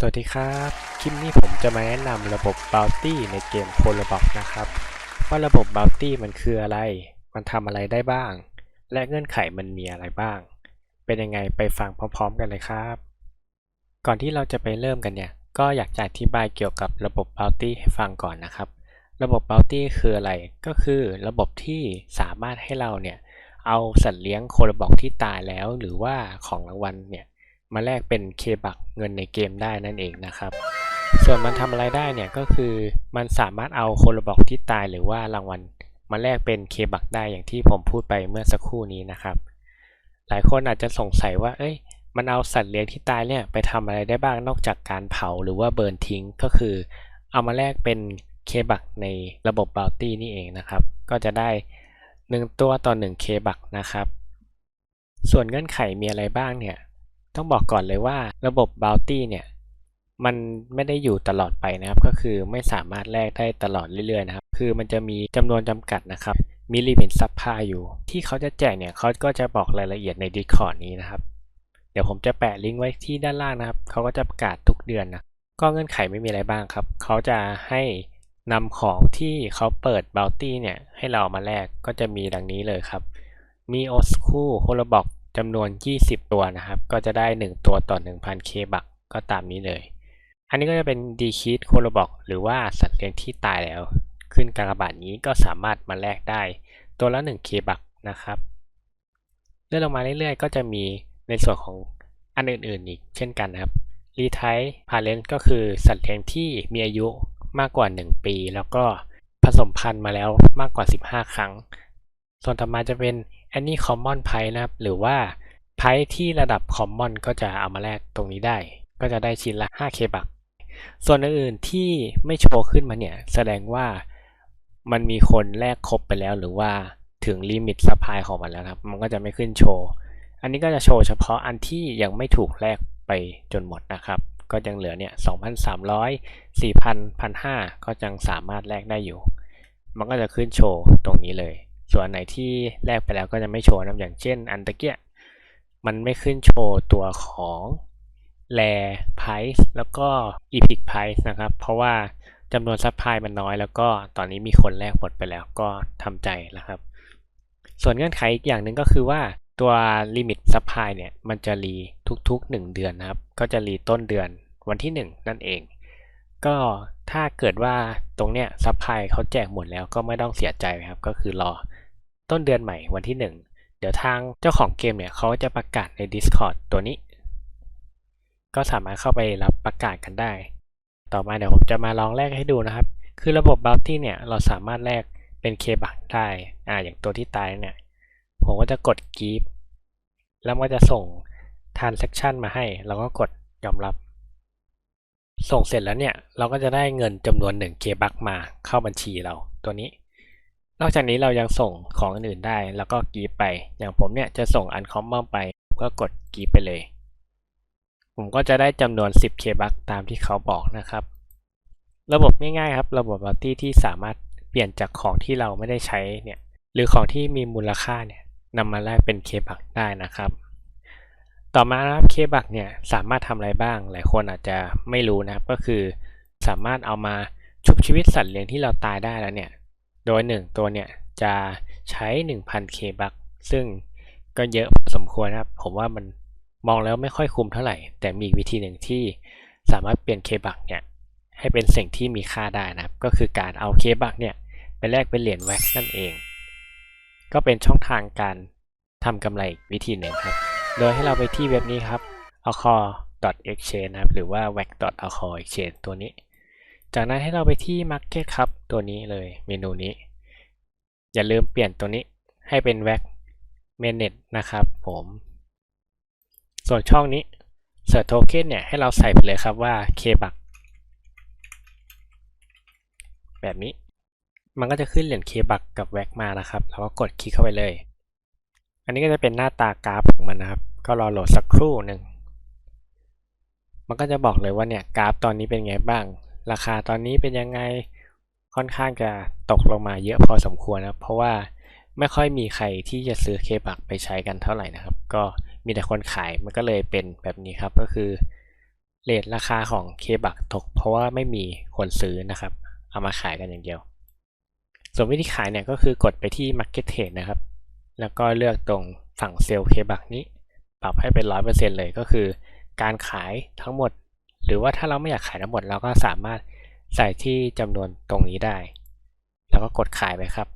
สวัสดีครับ คลิปนี้ผมจะมาแนะนำระบบ Bounty ในเกม c o l o b o x นะครับ ว่าระบบ Bounty มันคืออะไร มันทำอะไรได้บ้าง และเงื่อนไขมันมีอะไรบ้าง เป็นยังไงไปฟังพร้อมๆ กันเลยครับ ก่อนที่เราจะไปเริ่มกันเนี่ย ก็อยากจะอธิบายเกี่ยวกับระบบ Bounty ให้ฟังก่อนนะครับ ระบบ Bounty คืออะไร ก็คือระบบที่สามารถให้เราเนี่ย เอาสัตว์เลี้ยงโคลบอกที่ตายแล้ว หรือว่าของรางวัลเนี่ย มาแลกเป็นเคบักเงินในเกมได้นั่นเองนะครับ ส่วนมันทำอะไรได้เนี่ยก็คือมันสามารถเอาโคลบอกที่ตายหรือว่ารางวัลมาแลกเป็นเคบักได้อย่างที่ผมพูดไปเมื่อสักครู่นี้นะครับ หลายคนอาจจะสงสัยว่า เอ้ย มันเอาสัตว์เลี้ยงที่ตายเนี่ยไปทำอะไรได้บ้างนอกจากการเผาหรือว่าเบิร์นทิ้งก็คือ เอามาแลกเป็นเคบักในระบบ b o u n t y นี่เองนะครับ ก็จะได้ 1 ตัวต่อ1เคบักนะครับ ส่วนเงื่อนไขมีอะไรบ้างเนี่ย ต้องบอกก่อนเลยว่าระบบ Bounty เนี่ยมันไม่ได้อยู่ตลอดไปนะครับ ก็คือไม่สามารถแลกได้ตลอดเรื่อยๆนะครับ คือมันจะมีจำนวนจำกัดนะครับ มีลิมิตซับพลายอยู่ ที่เขาจะแจกเนี่ยเขาก็จะบอกรายละเอียดใน Discord นี้นะครับ เดี๋ยวผมจะแปะลิงก์ไว้ที่ด้านล่างนะครับ เขาก็จะประกาศทุกเดือนนะ ก็เงื่อนไขไม่มีอะไรบ้างครับ เขาจะให้นำของที่เขาเปิด Bounty เนี่ยให้เรามาแลก ก็จะมีดังนี้เลยครับ มีโอสคูโฮโลบอก จำนวน 20 ตัวนะครับ ก็จะได้ 1 ตัวต่อ 1,000เคบักก็ตามนี้เลย อันนี้ก็จะเป็นดีคิดโคโลบอกหรือว่าสัตว์เลี้ยงที่ตายแล้ว ขึ้นกากบาทนี้ก็สามารถมาแลกได้ ตัวละ1เคบักนะครับเลื่อนลงมาเรื่อยๆ ก็จะมีในส่วนของอันอื่นๆอีกเช่นกันนะครับรีไทพาเลนก็คือสัตว์เลี้ยงที่มีอายุมากกว่า 1 ปี แล้วก็ผสมพันธุ์มาแล้วมากกว่า 15 ครั้ง ส่วนต่อมาจะเป็น any common price นะครับ หรือว่า price ที่ระดับ common ก็จะเอามาแลกตรงนี้ได้ ก็จะได้ชิ้นละ 5k บักส่วนอื่นๆที่ไม่โชว์ขึ้นมาเนี่ย แสดงว่ามันมีคนแลกครบไปแล้ว หรือว่าถึงลิมิตซัพพลายของมันแล้วครับ มันก็จะไม่ขึ้นโชว์ อันนี้ก็จะโชว์เฉพาะอันที่ยังไม่ถูกแลกไปจนหมดนะครับ ก็ยังเหลือเนี่ย 2,300 4,000 1,500 ก็ยังสามารถแลกได้อยู่ มันก็จะขึ้นโชว์ตรงนี้เลย ส่วนไหนที่แลกไปแล้วก็จะไม่โชว์นะอย่างเช่น อันตะเกียมันไม่ขึ้นโชว์ตัวของแ a ไพ i c e แล้วก็ epic price นะครับ เพราะว่าจำนวนซัพพลายมันน้อยแล้วก็ตอนนี้มีคนแลกหมดไปแล้วก็ทำใจแล้วครับ ส่วนเงื่อนไขอีกอย่างหนึ่งก็คือว่าตัวลิมิตซัพพลายเนี่ยมันจะรีทุกๆ 1 เดือนนะครับ ก็จะรีต้นเดือนวันที่ 1 นั่นเอง ก็ถ้าเกิดว่าตรงเนี้ยซัพพลายเขาแจกหมดแล้วก็ไม่ต้องเสียใจครับ ก็คือรอต้นเดือนใหม่วันที่ 1 เดี๋ยวทางเจ้าของเกมเนี่ยเขาจะประกาศใน Discord ตัวนี้ ก็สามารถเข้าไปรับประกาศกันได้ ต่อมาเดี๋ยวผมจะมาลองแลกให้ดูนะครับ คือระบบ Bounty เนี่ยเราสามารถแลกเป็นเคบักได้อ่าอย่างตัวที่ตายเนี่ย ผมก็จะกดกีฟแล้วก็จะส่ง transaction มาให้เราก็กดยอมรับ ส่งเสร็จแล้วเนี่ยเราก็จะได้เงินจำนวน1เคบักมาเข้าบัญชีเราตัวนี้ นอกจากนี้เรายังส่งของอื่นได้ แล้วก็กีฟไป อย่างผมเนี่ยจะส่งอันคอมมอนไปก็กดกีฟไปเลย ผมก็จะได้จำนวน 10 k บัคตามที่เขาบอกนะครับ ระบบง่ายๆครับ ระบบบัตตี้ที่สามารถเปลี่ยนจากของที่เราไม่ได้ใช้เนี่ยหรือของที่มีมูลค่าเนี่ยนำมาแลกเป็น k บัคได้นะครับ ต่อมานะครับ k บัคเนี่ยสามารถทำอะไรบ้าง หลายคนอาจจะไม่รู้นะครับก็คือสามารถเอามาชุบชีวิตสัตว์เลี้ยงที่เราตายได้แล้วเนี่ย โดย 1 ตัวเนี่ยจะใช้ 1,000 k บัคซึ่งก็เยอะพอสมควรนะครับ ผมว่ามันมองแล้วไม่ค่อยคุ้มเท่าไหร่ แต่มีวิธีหนึ่งที่สามารถเปลี่ยน k บัคเนี่ยให้เป็นสิ่งที่มีค่าได้นะครับ ก็คือการเอา k บัคเนี่ยไปแลกเป็นเหรียญแว็กนั่นเอง ก็เป็นช่องทางการทำกำไรอีกวิธีหนึ่งครับ โดยให้เราไปที่เว็บนี้ครับ alcor.exchange นะครับ หรือว่า wax.alcor.exchange ตัวนี้ จากนั้นให้เราไปที่ Market ครับ ตัวนี้เลยเมนูนี้ อย่าลืมเปลี่ยนตัวนี้ให้เป็น wax mainnet นะครับผม ส่วนช่องนี้ Search Token เนี่ย ให้เราใส่ไปเลยครับว่า KBUCK แบบนี้มันก็จะขึ้นเหรียญ KBUCK กับ wax มานะครับเราก็กดคลิกเข้าไปเลย อันนี้ก็จะเป็นหน้าตากราฟของมันนะครับ ก็รอโหลดสักครู่หนึ่ง มันก็จะบอกเลยว่าเนี่ยกราฟตอนนี้เป็นไงบ้าง ราคาตอนนี้เป็นยังไงค่อนข้างจะตกลงมาเยอะพอสมควรนะเพราะว่าไม่ค่อยมีใครที่จะซื้อเคบักไปใช้กันเท่าไหร่นะครับ ก็มีแต่คนขายมันก็เลยเป็นแบบนี้ครับก็คือเรทราคาของเคบักตก เพราะว่าไม่มีคนซื้อนะครับ เอามาขายกันอย่างเดียว ส่วนวิธีขายเนี่ยก็คือกดไปที่ Market Trade นะครับ แล้วก็เลือกตรงฝั่งเซลล์เคบักนี้ ปรับให้เป็นร้อยเปอร์เซ็นเลยก็คือ การขายทั้งหมด หรือว่าถ้าเราไม่อยากขายทั้งหมด เราก็สามารถใส่ที่จำนวนตรงนี้ได้ แล้วก็กดขายไปครับ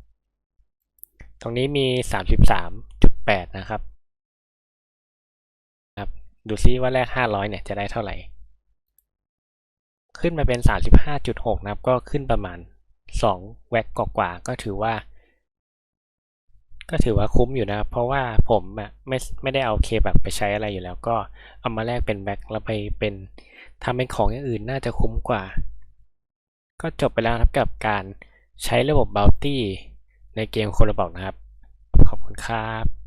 ตรงนี้มี 33.8 นะครับครับ ดูซิว่าแรก 500 เนี่ยจะได้เท่าไหร่ ขึ้นมาเป็น 35.6 นะครับ ก็ขึ้นประมาณ 2 แวกกว่าๆก็ถือว่า ก็ถือว่าคุ้มอยู่นะ เพราะว่าผมอะไม่ไม่ได้เอาเคแบบไปใช้อะไรอยู่แล้ว ก็เอามาแลกเป็นแบ็คแล้วไปเป็นทำเป็นของอย่างอื่นน่าจะคุ้มกว่า ก็จบไปแล้วครับกับการใช้ระบบ Bounty ในเกมคนละบอกนะครับ ขอบคุณครับ